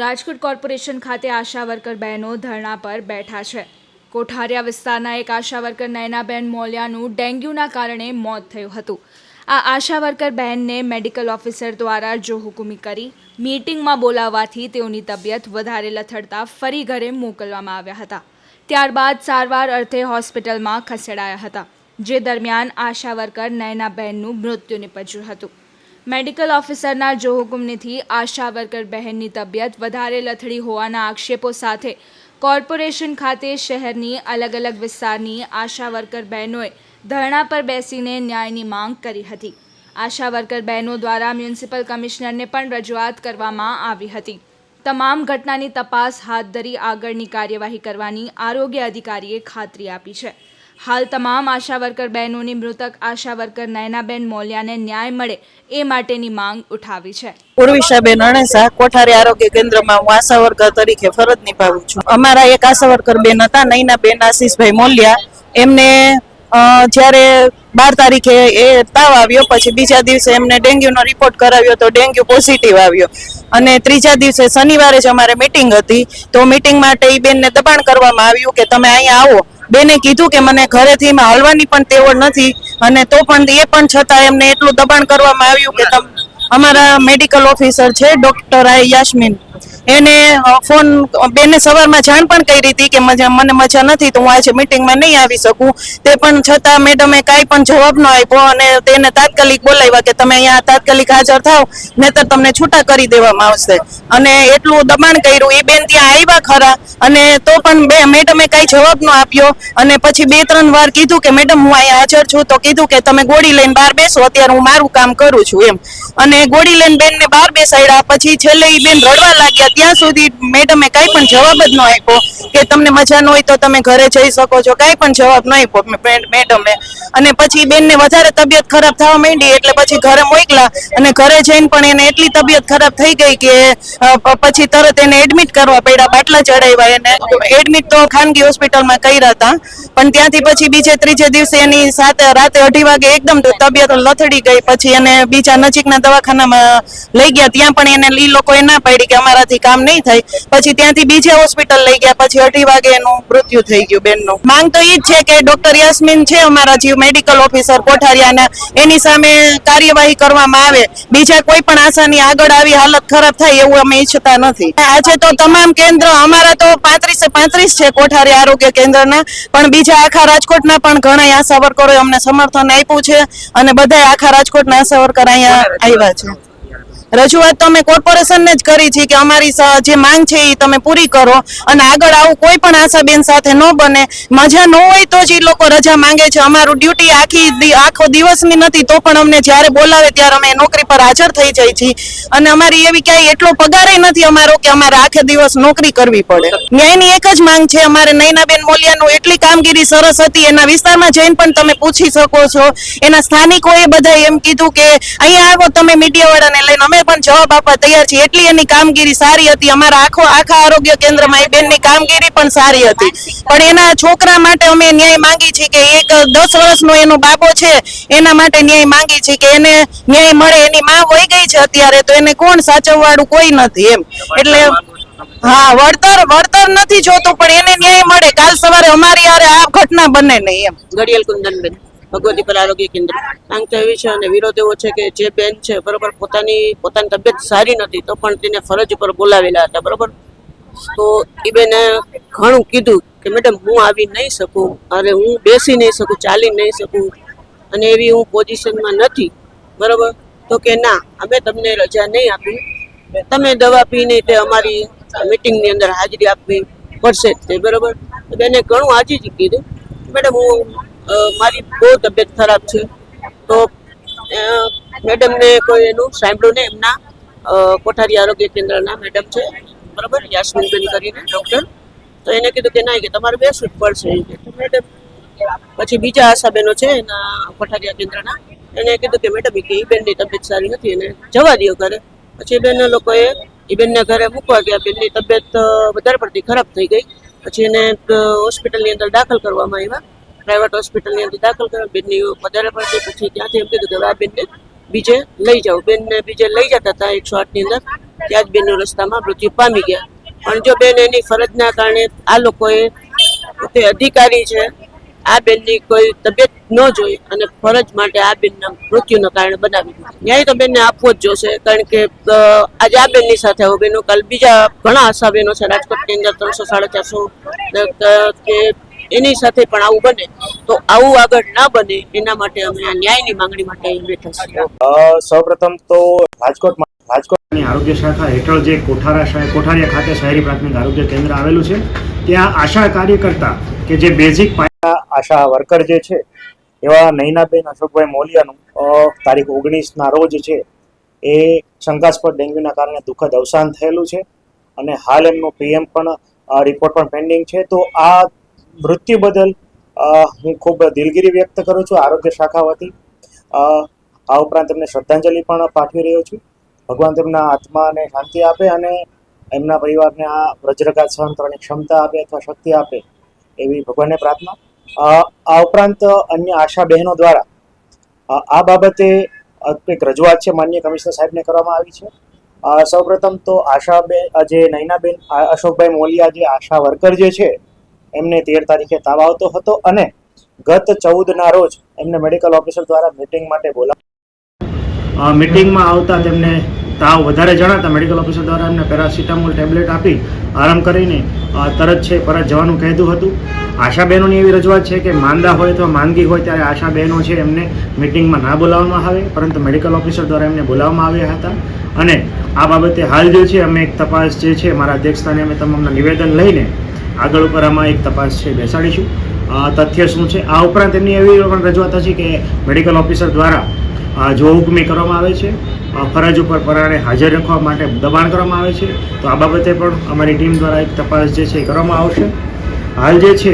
Rajkot corporation ખાતે આશા worker બહેનો ધરણા પર બેઠા છે. કોઠારિયા વિસ્તારના એક આશા વર્કર નયનાબેન મોલિયાનું ડેન્ગ્યુના કારણે મોત થયું હતું. આ આશા વર્કર બહેનને મેડિકલ ઓફિસર દ્વારા જો હુકુમી કરી, મીટિંગમાં બોલાવવાથી તેઓની તબિયત વધારે લથડતા ફરી ઘરે મોકલવામાં આવ્યા હતા. ત્યારબાદ સારવાર અર્થે હોસ્પિટલમાં ખસેડાયા હતા, જે દરમિયાન આશા વર્કર નયનાબહેનનું મૃત્યુ નિપજ્યું હતું. મેડિકલ ઓફિસરના જો હુકુમનીથી આશા વર્કર બહેનની તબિયત વધારે લથડી હોવાના આક્ષેપો સાથે કોર્પોરેશન ખાતે શહેરની અલગ અલગ વિસ્તારની આશા વર્કર બહેનોએ ધરણા પર બેસીને ન્યાયની માંગ કરી હતી. આશા વર્કર બહેનો દ્વારા મ્યુનિસિપલ કમિશનરને પણ રજૂઆત કરવામાં આવી હતી. તમામ ઘટનાની તપાસ હાથ ધરી આગળની કાર્યવાહી કરવાની આરોગ્ય અધિકારીએ ખાતરી આપી છે. હાલ તમામ આશા વર્કર બહેનોની મૃતક આશા વર્કર નયનાબેન મોલિયાને ન્યાય મળે એ માટેની માંગ ઉઠાવી છે. પૂર્વિશાબેન અણેસા, કોઠારી આરોગ્ય કેન્દ્રમાં હું આશા વર્કર તરીકે ફરજ નિભાવું છું. અમારા એક આશા વર્કર બેન હતા, નયનાબેન આશીષભાઈ મોલિયા. એમને જ્યારે બાર તારીખે એ તાવ આવ્યો, પછી બીજા દિવસે એમને ડેન્ગ્યુનો રિપોર્ટ કરાવ્યો તો ડેન્ગ્યુ પોઝિટિવ આવ્યો. અને ત્રીજા દિવસે શનિવારે જ અમારે મિટિંગ હતી. તો મીટિંગ માટે એ બેનને દબાણ કરવામાં આવ્યું કે તમે અહીંયા આવો. બેને કીધું કે મને ઘરેથી એમાં હલવાની પણ તેવડ નથી અને તો પણ એ પણ છતાં એમને એટલું દબાણ કરવામાં આવ્યું કે તમ અમારા મેડિકલ ઓફિસર છે ડોક્ટર આઈ યાસ્મીન. એને ફોન બેને સવારમાં જાણ પણ કરી હતી કે મજા- મને મજા નથી, તો હું આજે મિટિંગમાં નહીં આવી શકું. તે પણ છતાં મેડમે કાંઈ પણ જવાબ ન આપ્યો અને તેને તાત્કાલિક બોલાવ્યા કે તમે અહીંયા તાત્કાલિક હાજર થાવ, નહીતર તમને છૂટા કરી દેવામાં આવશે. અને એટલું દબાણ કર્યું, એ બેન ત્યાં આવ્યા ખરા. અને તો પણ બે મેડમે કાંઈ જવાબ ન આપ્યો. અને પછી બે, ત્રણ વાર કીધું કે, મેડમ, હું અહીંયા હાજર છું. તો કીધું કે, તમે ગોળી લઈને બહાર બેસો, અત્યારે હું મારું કામ કરું છું. એમ. અને ગોળી લઈને બેનને બહાર બેસાડ્યા. પછી છેલ્લે એ બેન રડવા લાગ્યા. ત્યાં સુધી મેડમે કાંઈ પણ જવાબ જ ન આપ્યો કે તમને મજા ન હોય તો તમે ઘરે જઈ શકો છો. કાંઈ પણ જવાબ ન આપ્યો મેડમે. અને પછી બેનને વધારે તબિયત ખરાબ થવા માંડી એટલે પછી ઘરે મોકલા અને ઘરે જઈને પણ એને એટલી તબિયત ખરાબ થઈ ગઈ કે પછી તરત એને એડમિટ કરવા પડ્યા, બાટલા ચડાવ્યા એને. એડમિટ તો ખાનગી હોસ્પિટલમાં કર્યા હતા, પણ ત્યાંથી પછી બીજે ત્રીજે દિવસે એની સાથે રાતે અઢી વાગે એકદમ તબિયત લથડી ગઈ. પછી એને બીજા નજીકના દવાખાનામાં લઈ ગયા, ત્યાં પણ એને લોકોએ ના પાડી કે અમારાથી કામ નહીં થાય. પછી ત્યાંથી બીજે હોસ્પિટલ લઈ ગયા, પછી અઢી વાગે એનું મૃત્યુ થઈ ગયું બેનનું. માંગ તો એ જ છે કે ડોક્ટર યાસ્મીન છે અમારા જીવ મેડિકલ ઓફિસર કોઠારિયાના એની સામે કાર્યવાહી કરવામાં આવે. બીજા કોઈ પણ આશાની આગળ આવી હાલત ખરાબ થાય એવું અમે ઈચ્છતા નથી. આજે તો તમામ કેન્દ્ર, અમારા તો પાંત્રીસે પાંત્રીસ છે કોઠારી આરોગ્ય કેન્દ્રના, પણ બીજા આખા રાજકોટના પણ ઘણા આશા વર્કરોએ અમને સમર્થન આપ્યું છે અને બધા આખા રાજકોટના આશા વર્કર અહીંયા આવ્યા છે. আছে રજૂઆત તો અમે કોર્પોરેશનને જ કરી છે કે અમારી જે માંગ છે એ તમે પૂરી કરો અને આગળ આવું કોઈ પણ આશાબેન સાથે ન બને. મજા ન હોય તો જ એ લોકો રજા માંગે છે. અમારું ડ્યુટી આખી આખો દિવસની નથી તો પણ અમને જ્યારે બોલાવે ત્યારે અમે નોકરી પર હાજર થઈ જાય છીએ. અને અમારી એવી ક્યાંય એટલો પગારે નથી અમારો કે અમારે આખે દિવસ નોકરી કરવી પડે. ન્યાયની એક જ માંગ છે અમારે નૈનાબેન મોલિયાનું એટલી કામગીરી સરસ હતી. એના વિસ્તારમાં જઈને પણ તમે પૂછી શકો છો. એના સ્થાનિકોએ બધા એમ કીધું કે અહીંયા આવો, તમે મીડિયાવાળાને લઈને અમે પણ જવાબ આપવા તૈયાર છીએ. એટલી એની કામગીરી સારી હતી. અમારા આખો આખા આરોગ્ય કેન્દ્રમાં એ બેનની કામગીરી પણ સારી હતી. પણ એના છોકરા માટે અમે ન્યાય માંગી છીએ કે એક દસ વર્ષનો એનો બાબો છે એના માટે ન્યાય માંગી છીએ કે એને ન્યાય મળે. એની માં વહી ગઈ છે અત્યારે તો એને કોણ સાચવવાળું? કોઈ નથી એમ. એટલે હા વળતર વળતર નથી જોતું પણ એને ન્યાય મળે. કાલ સવારે અમારી હારે આ ઘટના બને નહીં એમ. ઘડિયાળ કુંદનબેન. ભગવતીપર આરોગ્ય કેન્દ્ર. માંગ તો એવી છે અને વિરોધ એવો છે કે જે બેન છે, બરોબર, પોતાની પોતાની તબિયત સારી નથી, તો પણ તેને ફરજ ઉપર બોલાવેલા હતા, બરોબર? તો એ બેને ઘણું કીધું કે, મેડમ, હું આવી નહીં શકું, અરે હું બેસી નહીં શકું, ચાલી નહીં શકું, અને એવી હું પોઝિશનમાં નથી, બરોબર? તો કે, ના, અમે તમને રજા નહીં આપી, તમે દવા પીને તે અમારી મિટિંગની અંદર હાજરી આપવી પડશે તે, બરોબર? બેને ઘણું હાજી જ કીધું, મેડમ, હું મારી બહુ તબિયત ખરાબ છે. તો મેડમને કોઈ એનું સાંભળ્યું ને એમના કોઠારી આરોગ્ય કેન્દ્રના મેડમ છે, બરાબર? યાસમીનબેન કરીને, ડૉક્ટર. તો એને કીધું કે ના કે તમારે બે જ પડશે. એ મેડમ, પછી બીજા આશાબેનો છે, એના કોઠારીયા કેન્દ્રના. એને કીધું કે, મેડમ કે ઈ બેનની તબિયત સારી નથી, એને જવા દો ઘરે. પછી એ બેનના લોકોએ એ બેનના ઘરે મૂકવા ગયા, બેનની તબિયત વધારે પડતી ખરાબ થઈ ગઈ. પછી એને હોસ્પિટલની અંદર દાખલ કરવામાં આવ્યા. પ્રાઇવેટ હોસ્પિટલની અંદર દાખલ કરવા, બેનની વધારે પડતી પછી ત્યાંથી એમ કીધું કે આ બેનને બીજે લઈ જાઓ. બેનને બીજે લઈ જતા હતા એકસો આઠની અંદર, ત્યાં જ બેનનું રસ્તામાં મૃત્યુ પામી ગયા. પણ જો બેન એની ફરજના કારણે આ લોકોએ તે અધિકારી છે, આ બેનની કોઈ તબિયત ન જોઈ અને ફરજ માટે આ બેનના મૃત્યુના કારણે બનાવી દીધું. ન્યાય તો બેનને આપવો જ જોશે, કારણ કે આજે આ બેનની સાથે આવું બેનો કાલ બીજા ઘણા આશા બહેનો છે. રાજકોટની અંદર ત્રણસો સાડા ચારસો કે એની સાથે પણ આવું બને તો આવું આગળ ના બને એના માટે અમે આ ન્યાયની માંગણી માટે બેઠા છીએ સૌપ્રથમ તો રાજકોટમાં રાજકોટની આરોગ્ય શાખા હેઠળ જે કોઠારા કોઠારિયા ખાતે શહેરી પ્રાથમિક આરોગ્ય કેન્દ્ર આવેલું છે ત્યાં આશા કાર્યકર્તા કે જે બેઝિક પાયા આશા વર્કર જે છે એવા નૈનાબેન અશોકભાઈ મોલિયાનું તારીખ ઓગણીસના રોજ છે એ શંકાસ્પદ ડેન્ગ્યુના કારણે દુઃખદ અવસાન થયેલું છે અને હાલ એમનું પીએમ પણ રિપોર્ટ પણ પેન્ડિંગ છે. તો આ મૃત્યુ બદલ હું ખૂબ દિલગીરી વ્યક્ત કરું છું આરોગ્ય શાખા વતી. આ ઉપરાંત તેમને શ્રદ્ધાંજલિ પણ પાઠવી રહ્યો છું. ભગવાન તેમના આત્માને શાંતિ આપે અને એમના પરિવારને આ વજ્રઘાત સહન કરવાની ક્ષમતા આપે અથવા શક્તિ આપે એવી ભગવાનને પ્રાર્થના. આ ઉપરાંત અન્ય આશા બહેનો દ્વારા આ બાબતે એક રજૂઆત છે માન્ય કમિશનર સાહેબને કરવામાં આવી છે. સૌપ્રથમ તો આશાબેન બે જે નૈનાબેન અશોકભાઈ મોલિયા જે આશા વર્કર જે છે એમને તેર તારીખે તાવ આવતો હતો અને ગત ચૌદના રોજ એમને મેડિકલ ઓફિસર દ્વારા મીટિંગ માટે બોલાવ્યો મિટિંગમાં આવતા તેમને તાવ વધારે જણાતા મેડિકલ ઓફિસર દ્વારા એમને પેરાસિટામોલ ટેબ્લેટ આપી આરામ કરીને તરત છે પરત જવાનું કહેતું હતું. આશા બહેનોની એવી રજૂઆત છે કે માંદા હોય અથવા માંદગી હોય ત્યારે આશા બહેનો છે એમને મિટિંગમાં ના બોલાવવામાં આવે, પરંતુ મેડિકલ ઓફિસર દ્વારા એમને બોલાવવામાં આવ્યા હતા. અને આ બાબતે હાલ જે છે, અમે એક તપાસ જે છે, મારા અધ્યક્ષતાને અમે તમામના નિવેદન લઈને આગળ ઉપર આમાં એક તપાસ છે, બેસાડીશું. તથ્ય શું છે? આ ઉપરાંત એમની એવી પણ રજૂઆત હતી કે મેડિકલ ઓફિસર દ્વારા જો હુકમી કરવામાં આવે છે ફરજ ઉપર પરાણે હાજર રાખવા માટે દબાણ કરવામાં આવે છે, તો આ બાબતે પણ અમારી ટીમ દ્વારા એક તપાસ જે છે એ કરવામાં આવશે. હાલ જે છે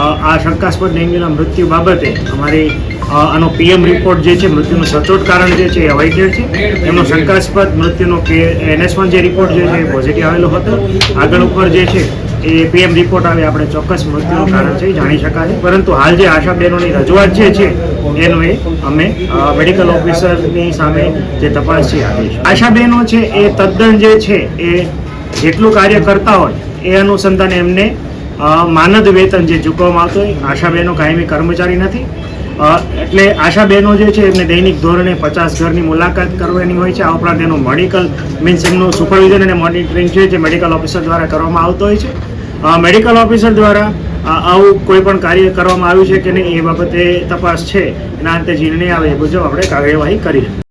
આ શંકાસ્પદ ડેન્ગ્યુના મૃત્યુ બાબતે અમારી આનો પીએમ રિપોર્ટ જે છે, મૃત્યુનું સચોટ કારણ જે છે એ અવાઇટેડ છે. એમનો શંકાસ્પદ મૃત્યુનો એનએસ વન જે રિપોર્ટ જે છે એ પોઝિટિવ આવેલો હતો. આગળ ઉપર જે છે એ પીએમ રિપોર્ટ આવે, આપણે ચોક્કસ મૃત્યુનું કારણ છે જાણી શકાશે પરંતુ હાલ જે આશા બહેનોની રજૂઆત જે છે, એનો એ અમે મેડિકલ ઓફિસરની સામે જે તપાસ છે આપીશું આશા બહેનો છે, એ તદ્દન જે છે, એ જેટલું કાર્ય કરતા હોય, એ અનુસંધાને એમને માનદ વેતન જે ચૂકવવામાં આવતું હોય આશા બહેનો કાયમી કર્મચારી નથી. એટલે આશા બહેનો જે છે, એમને દૈનિક ધોરણે પચાસ ઘરની મુલાકાત કરવાની હોય છે. આ ઉપરાંત એનું મેડિકલ મીન્સ એમનું સુપરવિઝન અને મોનિટરિંગ છે જે મેડિકલ ઓફિસર દ્વારા કરવામાં આવતો હોય છે. મેડિકલ ઓફિસર દ્વારા આવું કોઈ પણ કાર્ય કરવામાં આવ્યું છે કે નહીં એ બાબતે તપાસ છે. એના અંતે નિર્ણય આવે એ મુજબ આપણે કાર્યવાહી કરી